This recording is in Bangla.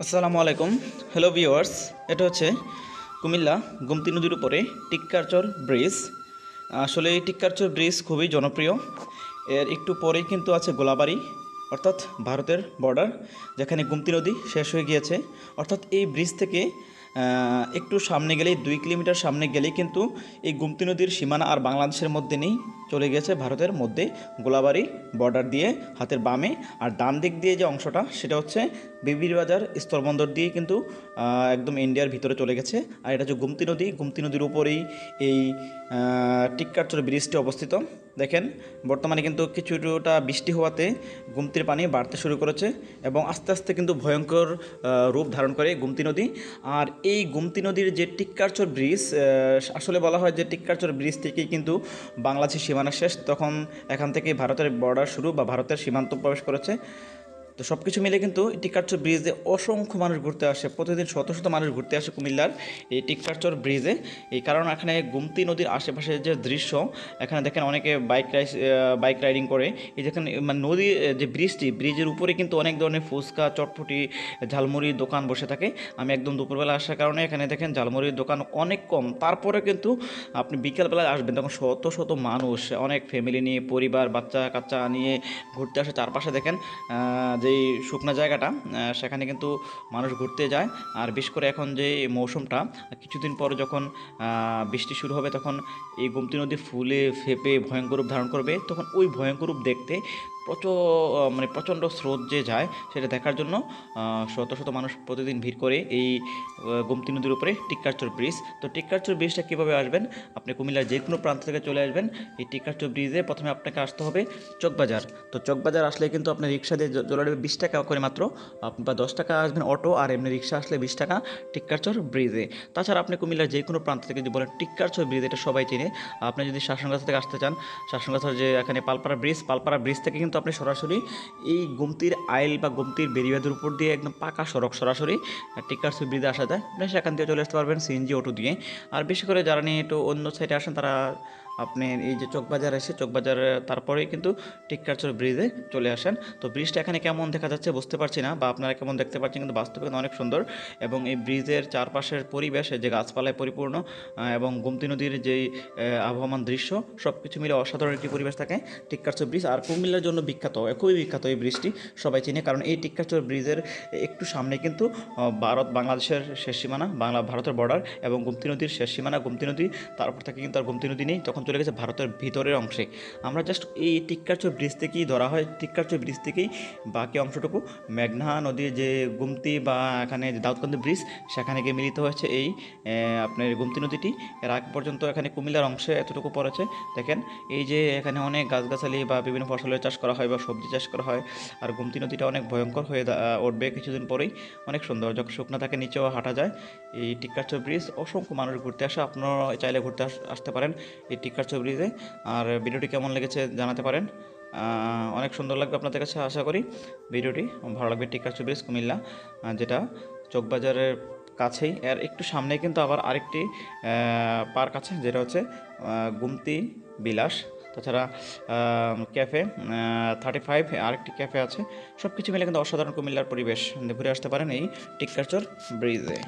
আসসালামু আলাইকুম। হ্যালো ভিওয়ার্স এটা হচ্ছে কুমিল্লা গুমতি নদীর উপরে টিক্কারচর ব্রিজ। আসলে এই টিক্কারচর ব্রিজ খুবই জনপ্রিয়। এর একটু পরেই কিন্তু আছে গোলাবাড়ি। অর্থাৎ ভারতের বর্ডার যেখানে গুমতি নদী শেষ হয়ে গিয়েছে। অর্থাৎ এই ব্রিজ থেকে একটু সামনে গেলেই, দুই কিলোমিটার সামনে গেলেই কিন্তু এই গুমতি নদীর সীমানা আর বাংলাদেশের মধ্যে নেই। চলে গেছে ভারতের মধ্যে গোলাবাড়ি বর্ডার দিয়ে, হাতের বামে। আর ডান দিক দিয়ে যে অংশটা, সেটা হচ্ছে বিবির বাজার স্থলবন্দর দিয়ে কিন্তু একদম ইন্ডিয়ার ভিতরে চলে গেছে। আর এটা হচ্ছে গুমতি নদী। গুমতি নদীর উপরেই এই টিক্কারচর ব্রিজটি অবস্থিত। দেখেন, বর্তমানে কিন্তু কিছুটা বৃষ্টি হওয়াতে গুমতির পানি বাড়তে শুরু করেছে এবং আস্তে আস্তে কিন্তু ভয়ঙ্কর রূপ ধারণ করে গুমতি নদী। আর এই গুমতি নদীর যে টিক্কারচর ব্রিজ আসলে বলা হয় যে টিক্কারচর ব্রিজ থেকেই কিন্তু বাংলাদেশের সীমানা শেষ। তখন এখান থেকে ভারতের বর্ডার শুরু বা ভারতের সীমান্ত প্রবেশ করেছে। তো সব কিছু মিলে কিন্তু টিকারচর ব্রিজে অসংখ্য মানুষ ঘুরতে আসে, প্রতিদিন শত শত মানুষ ঘুরতে আসে কুমিল্লার এই টিকারচর ব্রিজে। এই কারণ এখানে গুমতি নদীর আশেপাশে যে দৃশ্য, এখানে দেখেন অনেকে বাইক রাইড বাইক রাইডিং করে। এই যেখানে মানে নদী যে ব্রিজটি, ব্রিজের উপরে কিন্তু অনেক ধরনের ফুচকা, চটপটি, ঝালমুড়ির দোকান বসে থাকে। আমি একদম দুপুরবেলা আসার কারণে এখানে দেখেন ঝালমুড়ির দোকান অনেক কম। তারপরে কিন্তু আপনি বিকেলবেলা আসবেন, তখন শত শত মানুষ, অনেক ফ্যামিলি নিয়ে, পরিবার বাচ্চা কাচ্চা নিয়ে ঘুরতে আসে। চারপাশে দেখেন যেই শুকনো জায়গাটা সেখানে কিন্তু মানুষ ঘুরতে যায়। আর বিশেষ করে এখন যে মৌসুমটা, কিছুদিন পর যখন বৃষ্টি শুরু হবে, তখন এই গোমতী নদী ফুলে ফেপে ভয়ঙ্কর রূপ ধারণ করবে। তখন ওই ভয়ঙ্কর রূপ দেখতে প্রচ মানে প্রচণ্ড স্রোত যে যায় সেটা দেখার জন্য শত শত মানুষ প্রতিদিন ভিড় করে এই গোমতী নদীর উপরে টিক্কারচর ব্রিজ। তো টিক্কারচর ব্রিজটা কীভাবে আসবেন? আপনি কুমিল্লার যে কোনো প্রান্ত থেকে চলে আসবেন। এই টিক্কারচর ব্রিজে প্রথমে আপনাকে আসতে হবে চকবাজার। তো চকবাজার আসলে কিন্তু আপনি রিক্সা দিয়ে চলে আসবে বিশ টাকা করে মাত্র। বা দশ টাকা আসবেন অটো আর এমনি রিক্সা আসলে বিশ টাকা টিক্কারচর ব্রিজে। তাছাড়া আপনি কুমিল্লার যে কোনো প্রান্ত থেকে যদি বলেন টিক্কারচর ব্রিজ, এটা সবাই চিনে। আপনি যদি শাসনগাছা থেকে আসতে চান শাসনগাছার যে এখানে পালপাড়া ব্রিজ পালপাড়া ব্রিজ থেকে কিন্তু আপনি সরাসরি এই গুমতির আইল বা গুমতির বেরিবাদের উপর দিয়ে একদম পাকা সড়ক সরাসরি টিকার সুবিধা আসা যায়। আপনি সেখান থেকে চলে আসতে পারবেন সিএনজি অটো দিয়ে। আর বেশি করে যারা নিয়ে একটু অন্য সাইডে আসেন, তারা আপনি এই যে চকবাজার এসে চকবাজার তারপরেই কিন্তু টিক্কারচর ব্রিজে চলে আসেন। তো ব্রিজটা এখানে কেমন দেখা যাচ্ছে বুঝতে পারছি না, বা আপনারা কেমন দেখতে পাচ্ছেন কিন্তু বাস্তবে অনেক সুন্দর। এবং এই ব্রিজের চারপাশের পরিবেশ যে গাছপালায় পরিপূর্ণ এবং গুমতি নদীর যেই আবহমান দৃশ্য সব কিছু মিলে অসাধারণ একটি পরিবেশ থাকে টিক্কারচর ব্রিজ। আর কুমিল্লার জন্য বিখ্যাত, খুবই বিখ্যাত এই ব্রিজটি, সবাই চিনে, কারণ এই টিক্কারচর ব্রিজের একটু সামনে কিন্তু ভারত, বাংলাদেশের শেষ সীমানা, বাংলা, ভারতের বর্ডার এবং গুমতি নদীর শেষ সীমানা, গুমতি নদী তারপর থেকে কিন্তু আর গুমতি নদী নেই। তখন চলে গেছে ভারতের ভিতরের অংশে। আমরা জাস্ট এই টিক্কারচর ব্রিজ থেকেই ধরা হয়। টিক্কারচর ব্রিজ থেকেই বাকি অংশটুকু। মেঘনা নদীর যে গুমতি বা এখানে দাউদকান্দি ব্রিজ, সেখানে গিয়ে মিলিত হয়েছে এই আপনার গুমতি নদীটি। এর আগ পর্যন্ত এখানে কুমিল্লার অংশে এতটুকু পড়েছে। দেখেন, এই যে এখানে অনেক গাছগাছালি বা বিভিন্ন ফসলের চাষ করা হয় বা সবজি চাষ করা হয়, আর গুমতি নদীটা অনেক ভয়ঙ্কর হয়ে উঠবে কিছুদিন পরেই। অনেক সুন্দর, যখন শুকনো থাকে নিচেও হাঁটা যায়। এই টিক্কারচর ব্রিজ, অসংখ্য মানুষ ঘুরতে আসে। আপনারা চাইলে ঘুরতে আস- আসতে পারেন। এই টিক্কারচর ব্রিজে আর ভিডিওটি কেমন লেগেছে জানাতে পারেন। অনেক সুন্দর লাগবে আপনাদের কাছে আশা করি। ভিডিওটি ভালো লাগবে টিক্কারচর ব্রিজ কুমিল্লা যেটা চকবাজারের কাছেই। এর একটু সামনে কিন্তু আবার আরেকটি পার্ক আছে, যেটা হচ্ছে গুমতি বিলাস। তাছাড়া ক্যাফে থার্টি ফাইভ আরেকটি ক্যাফে আছে। সব কিছু মিলে কিন্তু অসাধারণ কুমিল্লার পরিবেশ। ঘুরে আসতে পারেন এই টিক্কারচর ব্রিজে